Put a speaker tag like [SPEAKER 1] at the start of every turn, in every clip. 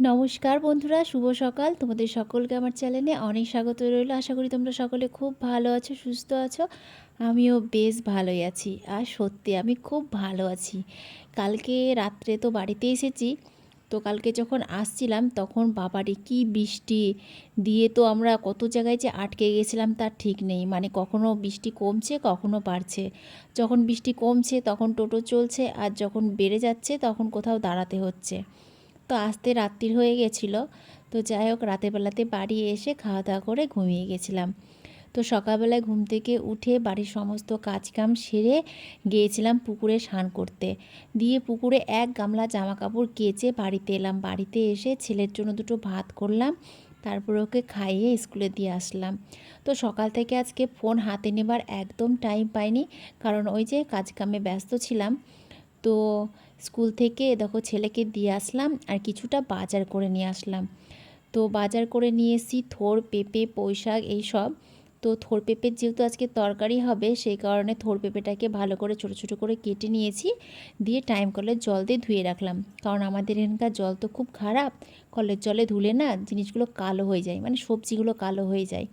[SPEAKER 1] নমস্কার বন্ধুরা, শুভ সকাল। তোমাদের সকলকে আমার চ্যানেলে অনেক স্বাগত রইল। আশা করি তোমরা সকলে খুব ভালো আছো, সুস্থ আছো। আমিও বেশ ভালোই আছি আর সত্যি আমি খুব ভালো আছি। কালকে রাত্রে তো বাড়িতে এসেছি, তো কালকে যখন আসছিলাম তখন বাবারে কি বৃষ্টি দিয়ে তো আমরা কত জায়গায় যে আটকে গেছিলাম তার ঠিক নেই। মানে কখনো বৃষ্টি কমছে, কখনো বাড়ছে। যখন বৃষ্টি কমছে তখন টোটো চলছে আর যখন বেড়ে যাচ্ছে তখন কোথাও দাঁড়াতে হচ্ছে। তো আসতে রাত্রির হয়ে গেছিল। তো যাই হোক বেলাতে বাড়ি এসে খাওয়া দাওয়া করে ঘুমিয়ে গেছিলাম। তো সকালবেলায় ঘুম থেকে উঠে বাড়ির সমস্ত কাজকাম সেরে গিয়েছিলাম পুকুরে স্নান করতে। দিয়ে পুকুরে এক গামলা জামা কাপড় কেচে বাড়িতে এলাম। বাড়িতে এসে ছেলের জন্য দুটো ভাত করলাম, তারপর ওকে খাইয়ে স্কুলে দিয়ে আসলাম। তো সকাল থেকে আজকে ফোন হাতে নেবার একদম টাইম পাইনি, কারণ ওই যে কাজকামে ব্যস্ত ছিলাম তো স্কুল থেকে দেখো ছেলেকে দিয়ে আসলাম আর কিছুটা বাজার করে নিয়ে আসলাম। তো বাজার করে নিয়ে এসেছি, থোর, পেঁপে পুঁই এইসব তো থোর, পেঁপের যেহেতু আজকে তরকারি হবে, সেই কারণে থোর, পেঁপেটাকে ভালো করে ছোট ছোট করে কেটে নিয়েছি, দিয়ে টাইম কলের জল দিয়ে ধুয়ে রাখলাম। কারণ আমাদের এখানকার জল তো খুব খারাপ, কলের জলে ধুলে না জিনিসগুলো কালো হয়ে যায় মানে সবজিগুলো কালো হয়ে যায়।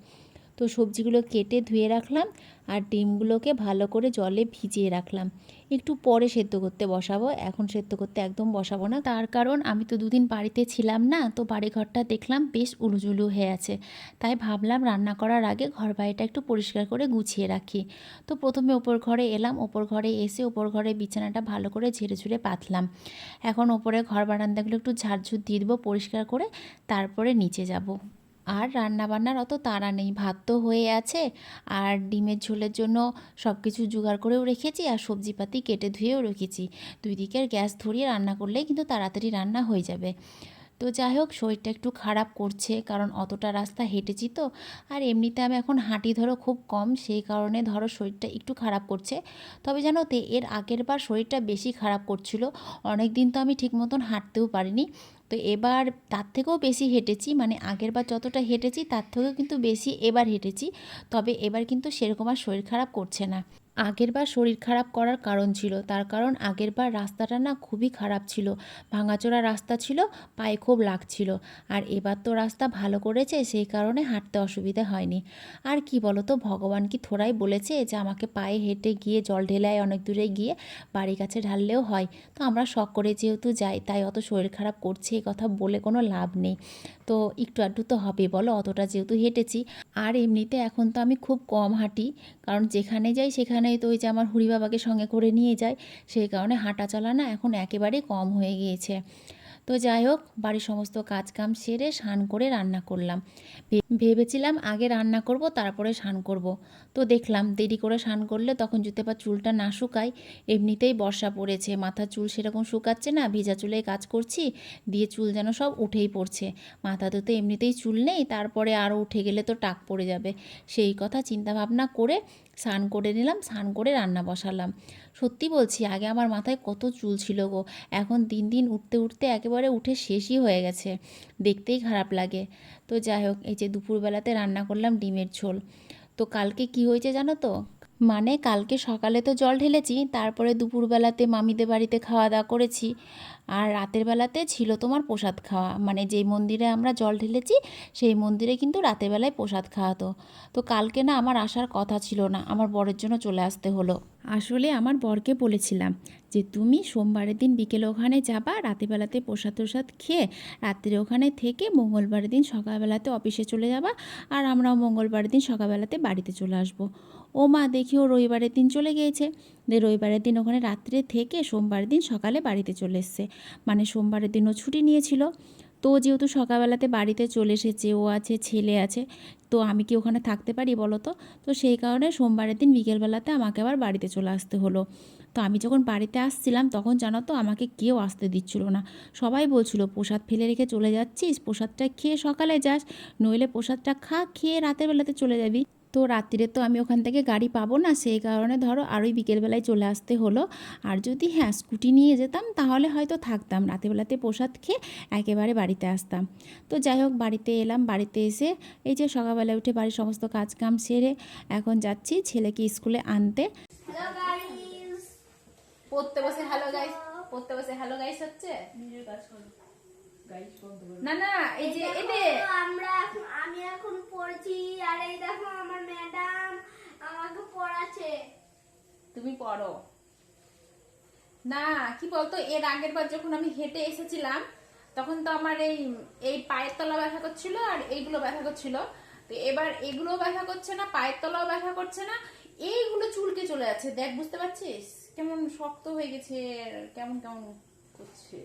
[SPEAKER 1] তো সবজিগুলো কেটে ধুয়ে রাখলাম আর ডিমগুলোকে ভালো করে জলে ভিজিয়ে রাখলাম। একটু পরে সেদ্ধ করতে বসাবো। এখন সেদ্ধ করতে একদম বসাবো না। তার কারণ আমি তো দুদিন বাড়িতে ছিলাম না, তো বাড়িঘরটা দেখলাম বেশ উলুজুলু হয়ে আছে। তাই ভাবলাম রান্না করার আগে ঘর বাড়িটা একটু পরিষ্কার করে গুছিয়ে রাখি। তো প্রথমে ওপর ঘরে এলাম। ওপর ঘরে এসে ওপর ঘরে বিছানাটা ভালো করে ঝেড়ে ঝুড়ে পাতলাম। এখন ওপরে ঘর বারান্দাগুলো একটু ঝাড়ঝুড় দিয়ে দেবো পরিষ্কার করে। তারপরে নিচে যাব। আর রান্নাবান্নার অত তাড়া নেই। ভাত তো হয়ে আছে। আর ডিমের ঝোলের জন্য সব কিছু জোগাড় করেও রেখেছি আর সবজিপাতি কেটে ধুয়েও রেখেছি। দুই দিকের গ্যাস ধরিয়ে রান্না করলেই কিন্তু তাড়াতাড়ি রান্না হয়ে যাবে। তো যাই হোক, শরীরটা একটু খারাপ করছে কারণ অতটা রাস্তা হেঁটেছি তো। আর এমনিতে আমি এখন হাঁটি ধরো খুব কম, সেই কারণে ধরো শরীরটা একটু খারাপ করছে। তবে জানো তো, এর আগের বার শরীরটা বেশি খারাপ করছিল। অনেক দিন তো আমি ঠিক মতন হাঁটতেও পারিনি। তো এবার তার থেকেও বেশি হেঁটেছি মানে আগের বার যতটা হেঁটেছি তার থেকেও কিন্তু বেশি এবার হেঁটেছি। তবে এবার কিন্তু সেরকম আর শরীর খারাপ করছে না। আগের বার শরীর খারাপ করার কারণ ছিল। তার কারণ আগের বার রাস্তাটা না খুবই খারাপ ছিল। ভাঙাচোরা রাস্তা ছিল, পায়ে খুব লাগছিল। আর এবার তো রাস্তা ভালো করেছে, সেই কারণে হাঁটতে অসুবিধা হয়নি। আর কি বলো তো ভগবান কি থোড়াই বলেছে যে, আমাকে পায়ে হেঁটে গিয়ে, জল ঢেলায় অনেক দূরে গিয়ে বাড়ি কাছে ঢাললেও হয়। তো আমরা শখ করে যেহেতু যাই, তাই অত শরীর খারাপ করছে এ কথা বলে কোনো লাভ নেই। তো একটু আধটু তো হবে বলো, অতটা যেহেতু হেঁটেছি। আর এমনিতে এখন তো আমি খুব কম হাঁটি, কারণ যেখানে যাই সেখানেই তো ওই যে আমার হুড়ি বাবাকে সঙ্গে করে নিয়ে যায়, সেই কারণে হাঁটা চলা না এখন একেবারেই কম হয়ে গিয়েছে। তো যাই হোক, বাড়ির সমস্ত কাজ কাম সেরে স্নান করে রান্না করলাম। ভেবেছিলাম আগে রান্না করব, তারপরে স্নান করব। তো দেখলাম দেরি করে স্নান করলে তখন যদি আবার চুলটা না শুকায়, এমনিতেই বর্ষা পড়েছে মাথার চুল সেরকম শুকাচ্ছে না, ভিজা চুলে কাজ করছি, দিয়ে চুল যেন সব উঠেই পড়ছে। মাথাতে তো এমনিতেই চুল নেই, তারপরে আরও উঠে গেলে তো টাক পড়ে যাবে। সেই কথা চিন্তা ভাবনা করে স্নান করে নিলাম, স্নান করে রান্না বসালাম। সত্যি বলছি, আগে আমার মাথায় কত চুল ছিল গো। এখন দিন দিন উঠতে উঠতে একেবারে উঠে শেষই হয়ে গেছে। দেখতেই খারাপ লাগে। তো যাই হোক, এই যে দুপুরবেলাতে রান্না করলাম ডিমের ঝোল। তো কালকে কি হয়েছে জানো তো? মানে কালকে সকালে তো জল ঢেলেছি, তারপরে দুপুরবেলাতে মামিদের বাড়িতে খাওয়া দাওয়া করেছি। আর রাতের বেলাতে ছিল তোমার প্রসাদ খাওয়া। মানে যেই মন্দিরে আমরা জল ঢেলেছি, সেই মন্দিরে কিন্তু রাতের বেলায় প্রসাদ খাওয়াতো। তো কালকে না আমার আসার কথা ছিল না, আমার বরের জন্য চলে আসতে হলো। আসলে আমার বরকে বলেছিলাম যে, তুমি সোমবারের দিন বিকেলে ওখানে যাবা রাতেরবেলাতে প্রসাদ প্রসাদ খেয়ে রাত্রে ওখানে থেকে মঙ্গলবারের দিন সকালবেলাতে অফিসে চলে যাবা আর আমরাও মঙ্গলবারের দিন সকালবেলাতে বাড়িতে চলে আসব। ও মা, দেখি ও রবিবারের দিন চলে গিয়েছে। দিয়ে রবিবারের দিন ওখানে রাত্রে থেকে সোমবারের দিন সকালে বাড়িতে চলে এসছে। মানে সোমবারের দিনও ছুটি নিয়েছিল। তো যেহেতু সকালবেলাতে বাড়িতে চলে এসেছে, ও আছে, ছেলে আছে, তো আমি কি ওখানে থাকতে পারি বলো তো তো সেই কারণে সোমবারের দিন বিকেলবেলাতে আমাকে আবার বাড়িতে চলে আসতে হলো। তো আমি যখন বাড়িতে আসছিলাম, তখন জানো তো আমাকে কেউ আসতে দিচ্ছিল না। সবাই বলছিল, প্রসাদ ফেলে রেখে চলে যাচ্ছিস, প্রসাদটা খেয়ে সকালে যাস, নইলে প্রসাদটা খা, খেয়ে রাতের বেলাতে চলে যাবি। তো রাত্রিরে তো আমি ওখান থেকে গাড়ি পাবো না সেই কারণে ধরো আরোই বিকেলবেলায় চলে আসতে হলো। আর যদি হ্যাঁ স্কুটি নিয়ে যেতাম তাহলে হয়তো থাকতাম। রাতেরবেলাতে প্রসাদ খেয়ে একেবারে বাড়িতে আসতাম। তো যাই হোক বাড়িতে এলাম বাড়িতে এসে এই যে সকালবেলায় উঠে বাড়ির সমস্ত কাজ কাম সেরে এখন যাচ্ছি ছেলেকে স্কুলে আনতে। পড়তে বসে হ্যালো গাইস পড়তে বসে হ্যালো গাইস হচ্ছে?
[SPEAKER 2] নিজের কাজ করো।
[SPEAKER 3] না না এই যে এতে
[SPEAKER 2] আমরা আমি এখন পড়ছি আর এই দেখো আমার ম্যাডাম আমাকে পড়াচ্ছে।
[SPEAKER 3] তুমি পড়ো। না কি বলতো এর আগের বার যখন আমি হেঁটে এসেছিলাম তখন তো আমার এই এই পায়ের তলা ব্যথা করছিল আর এইগুলো ব্যথা করছিল। তো এবার এগুলো ব্যথা করছে না পায়ের তলাও ব্যথা করছে না এইগুলো চুলকে চলে যাচ্ছে। দেখ বুঝতে পারছিস? কেমন শক্ত হয়ে গেছে কেমন কেমন করছে।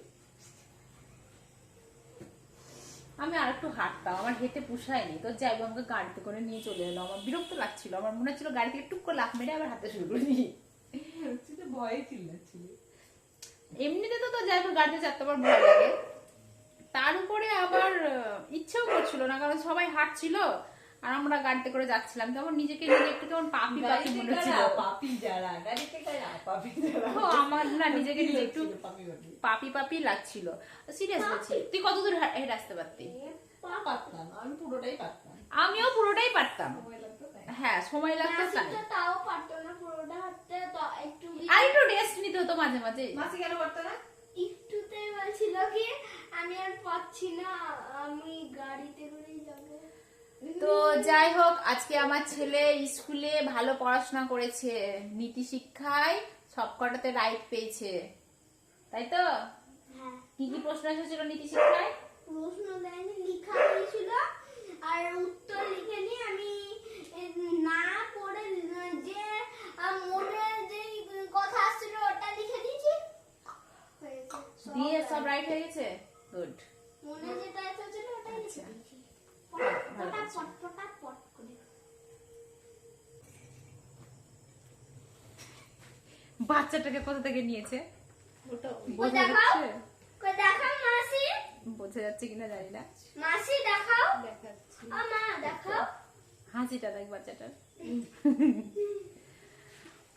[SPEAKER 3] আমি আর একটু হাঁটতাম আমার হেঁটে পুষায়নি। তো যাই আমাকে গাড়িতে করে নিয়ে চলে এলো। আমার বিরক্ত লাগছিল আমার মনে হচ্ছিল গাড়ি থেকে টুক করে লাফ মেরে আবার হাতে শুরু করে। দিই
[SPEAKER 4] ভয়ে চিল্লাচ্ছিল।
[SPEAKER 3] এমনিতে তো যাই হোক গাড়িতে চারতে বার ভয় লাগে। তার উপরে আবার ইচ্ছেও করছিল না কারণ সবাই হাঁটছিল। আর আমরা গাড়িতে করে যাচ্ছিলাম। কেমন নিজেকে নিজে একটু কেমন পাপি পাপি মনে হচ্ছিল
[SPEAKER 4] পাপি যারা গাড়িতে কারা পাপি যারা।
[SPEAKER 3] ও, আমার না নিজেকে নিজে একটু
[SPEAKER 4] পাপি পাপি।
[SPEAKER 3] পাপি পাপি লাগছিল। সিরিয়াস বলছি তুই কতদূর হেঁটে আসতে পারতি?
[SPEAKER 4] পারতাম আমি পুরোটাই পারতাম।
[SPEAKER 3] আমিও পুরোটাই পারতাম। হ্যাঁ সময় লাগতো তাই।
[SPEAKER 2] তাও পারতো না পুরোটা হাঁটতে তো একটু
[SPEAKER 3] আর একটু রেস্ট নিতে হতো মাঝে মাঝে।
[SPEAKER 4] মাসি কেন পারতো না?
[SPEAKER 2] একটুতেই বলছিল কি আমি আর পাচ্ছি না আমি গাড়িতে যাব
[SPEAKER 3] তো যাই হোক আজকে আমার ছেলে স্কুলে ভালো পড়াশোনা করেছে। নীতি শিক্ষায় সবকটাতে রাইট পেয়েছে। তাই তো?
[SPEAKER 2] হ্যাঁ।
[SPEAKER 3] কি কি প্রশ্ন এসেছিল নীতি শিক্ষায়?
[SPEAKER 2] প্রশ্ন দেয়নি লেখা হয়েছিল। আর উত্তর লিখে আমি। না পড়ে যে মনে যে কথা আসছিল ওটা লিখে দিয়েছি।
[SPEAKER 3] দিয়ে সব রাইট হয়ে গেছে? গুড
[SPEAKER 2] মনে যেটা এসেছিল ওটাই লিখে
[SPEAKER 3] বাচ্চাটাকে কোথা থেকে নিয়েছে? বোঝা যাচ্ছে?
[SPEAKER 2] কই দেখাও মাসি?
[SPEAKER 3] বোঝা যাচ্ছে কিনা জানি না।
[SPEAKER 2] মাসি দেখাও? মা দেখাও।
[SPEAKER 3] হাসিটা দেখ বাচ্চাটার।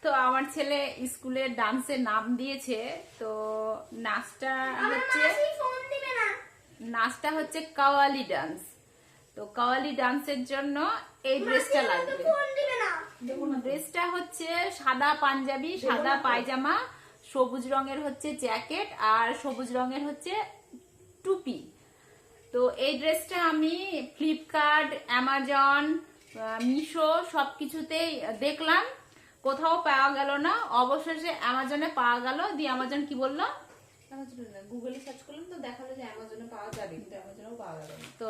[SPEAKER 3] তো আমার ছেলে স্কুলে ডান্সে নাম দিয়েছে তো নাচটা হচ্ছে
[SPEAKER 2] মাসি ফোন দিবে না।
[SPEAKER 3] নাচটা হচ্ছে কাওয়ালি ডান্স। তো কাওয়ালি ডান্সের জন্য এই ড্রেসটা লাগবে। ড্রেসটা হচ্ছে সাদা পাঞ্জাবি সাদা পায়জামা সবুজ রঙের হচ্ছে জ্যাকেট আর সবুজ রঙের হচ্ছে টুপি। তো এই ড্রেসটা আমি ফ্লিপকার্ট অ্যামাজন মিশো সব কিছুতেই দেখলাম। কোথাও পাওয়া গেল না। অবশেষে অ্যামাজনে পাওয়া গেল। দিয়ে অ্যামাজন কি বলল?
[SPEAKER 4] গুগলে সার্চ করলাম তো দেখাল যে অ্যামাজনে পাওয়া যাবে কিন্তু অ্যামাজনেও পাওয়া গেল
[SPEAKER 3] তো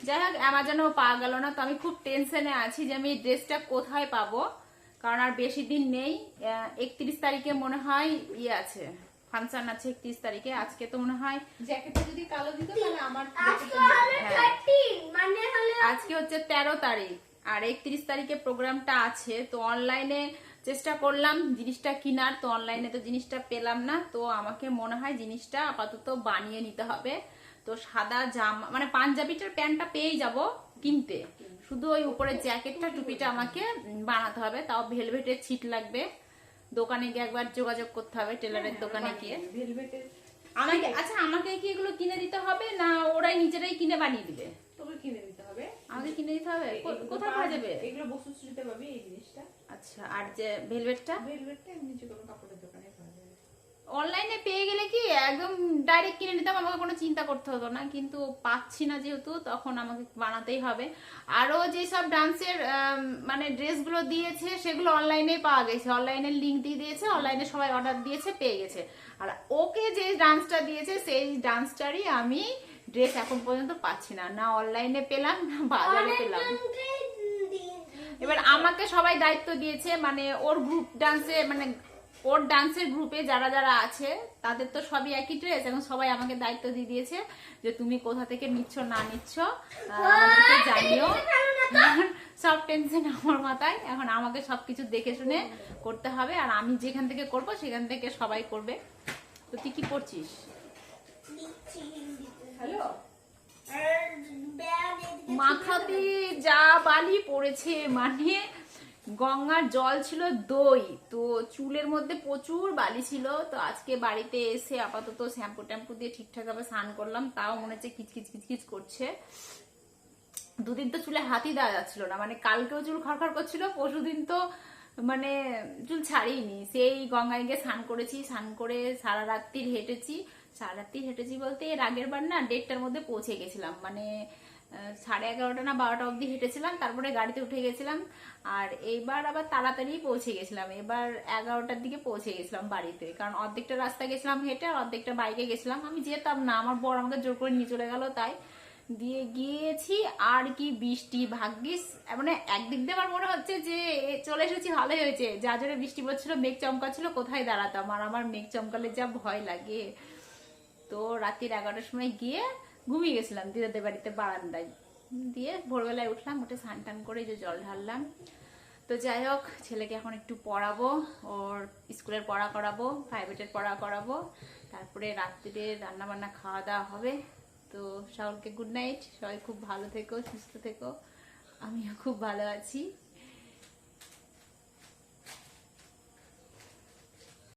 [SPEAKER 3] যাই হোক অ্যামাজনেও পাওয়া গেল না তো আমি খুব টেনশনে আছি যে আমি এই ড্রেসটা কোথায় পাবো। কারণ আর বেশি দিন নেই একত্রিশ তারিখে মনে হয় ইয়ে আছে ফাংশন আছে একত্রিশ তারিখে আজকে তো মনে হয়
[SPEAKER 4] জ্যাকেটটা যদি কালো দিত তাহলে আমার
[SPEAKER 2] আজকে হলো
[SPEAKER 3] হ্যাঁ।
[SPEAKER 2] 13 মানে
[SPEAKER 3] আজকে হচ্ছে তেরো তারিখ আর একত্রিশ তারিখে প্রোগ্রামটা আছে তো অনলাইনে চেষ্টা করলাম জিনিসটা কিনার তো অনলাইনে তো জিনিসটা পেলাম না তো আমাকে মনে হয় জিনিসটা আপাতত বানিয়ে নিতে হবে। তো সাদা জামা মানে পাঞ্জাবিটার প্যান্টটা পেয়েই যাব কিনতে। শুধু ওই উপরে জ্যাকেটটা টুপিটা আমাকে বানাতে হবে। তাও ভেলভেটের ছিট লাগবে। দোকানে গিয়ে একবার যোগাযোগ করতে হবে টেলারের দোকানে গিয়ে। আমাকে আচ্ছা আমাকে কি এগুলো কিনে দিতে হবে না ওরাই নিজেরাই কিনে বানিয়ে দিবে?
[SPEAKER 4] তোকে কিনে দিতে হবে।
[SPEAKER 3] আমাকে কিনে দিতে হবে? কোথায়
[SPEAKER 4] পাওয়া
[SPEAKER 3] যাবে?
[SPEAKER 4] এগুলো বসু শ্রীতে পাবে এই জিনিসটা।
[SPEAKER 3] আচ্ছা আর যে ভেলভেটটা?
[SPEAKER 4] ভেলভেটটা এমনি যে কোনো যাবে
[SPEAKER 3] অনলাইনে পেয়ে গেলে কি একদম ডাইরেক্ট কিনে নিতাম আমাকে কোনো চিন্তা করতে হতো না। কিন্তু পাচ্ছি না যেহেতু তখন আমাকে বানাতেই হবে। আরও যেসব ডান্সের মানে ড্রেসগুলো দিয়েছে সেগুলো অনলাইনে পাওয়া গেছে। অনলাইনের লিঙ্ক দিয়ে দিয়েছে অনলাইনে সবাই অর্ডার দিয়েছে পেয়ে গেছে। আর ওকে যে ডান্সটা দিয়েছে সেই ডান্সটারই আমি ড্রেস এখন পর্যন্ত পাচ্ছি না। না অনলাইনে পেলাম না বাজারে পেলাম। এবার আমাকে সবাই দায়িত্ব দিয়েছে মানে ওর গ্রুপ ডান্সে মানে ওর ডান্সের গ্রুপে যারা যারা আছে তাদের তো সবই একই ড্রেস এখন সবাই আমাকে দায়িত্ব দিয়ে দিয়েছে যে তুমি কোথা থেকে নিচ্ছ না নিচ্ছ জানিও। সব টেনশন আমার মাথায়। এখন আমাকে সবকিছু দেখে শুনে করতে হবে আর আমি যেখান থেকে করব সেখান থেকে সবাই করবে। তো তুই কি করছিস?
[SPEAKER 4] হ্যালো
[SPEAKER 3] মাথাতে যা বালি পড়েছে মানে গঙ্গার জল ছিল দই, তো চুলের মধ্যে প্রচুর বালি ছিল, তো আজকে বাড়িতে এসে আপাতত শ্যাম্পু ট্যাম্পু দিয়ে ঠিকঠাক ভাবে স্নান করলাম, তাও মনে হচ্ছে কিচকিচ কিচকিচ করছে। দুদিন তো চুলে হাতই দেওয়া যাচ্ছিল না মানে কালকেও চুল খড়খড় করছিল পরশুদিন তো মানে চুল ছাড়িনি। সেই গঙ্গায় গিয়ে স্নান করেছি, স্নান করে সারা রাত্রির হেঁটেছি, সারা রাত্রি হেঁটেছি বলতে এর আগের বার না দেড়টার মধ্যে পৌঁছে গেছিলাম মানে সাড়ে এগারোটা না বারোটা অবধি হেঁটেছিলাম, তারপরে গাড়িতে উঠে গেছিলাম, আর এইবার আবার তাড়াতাড়ি পৌঁছে গেছিলাম। এবার এগারোটার দিকে পৌঁছে গেছিলাম বাড়িতে, কারণ অর্ধেকটা রাস্তা গেছিলাম হেঁটে, আর অর্ধেকটা বাইকে গেছিলাম। আমি যেতাম না, আমার বর আমাকে জোর করে নিয়ে চলে গেল, তাই দিয়ে গিয়েছি, আর কি বৃষ্টি, ভাগ্যিস মানে একদিক দিয়ে আমার মনে হচ্ছে যে চলে এসেছি ভালোই হয়েছে। যা জোরে বৃষ্টি পড়ছিল, মেঘ চমকাচ্ছিল, কোথায় দাঁড়াতাম? আর আমার মেঘ চমকালে যা ভয় লাগে। তো রাত্রির এগারোটার সময় গিয়ে ঘুমিয়ে গেছিলাম, দিদাদের বাড়িতে বারান্দায়। দিয়ে ভোরবেলায় উঠলাম, উঠে স্নান টান করে যে জল ঢাললাম। তো যাই হোক, ছেলেকে এখন একটু পড়াবো, ওর স্কুলের পড়া করাবো প্রাইভেটের পড়া করাবো। তারপরে রাত্রিরে রান্না বান্না খাওয়া দাওয়া হবে। তো সকলকে গুড নাইট সবাই খুব ভালো থেকো, সুস্থ থেকো। আমিও খুব ভালো আছি।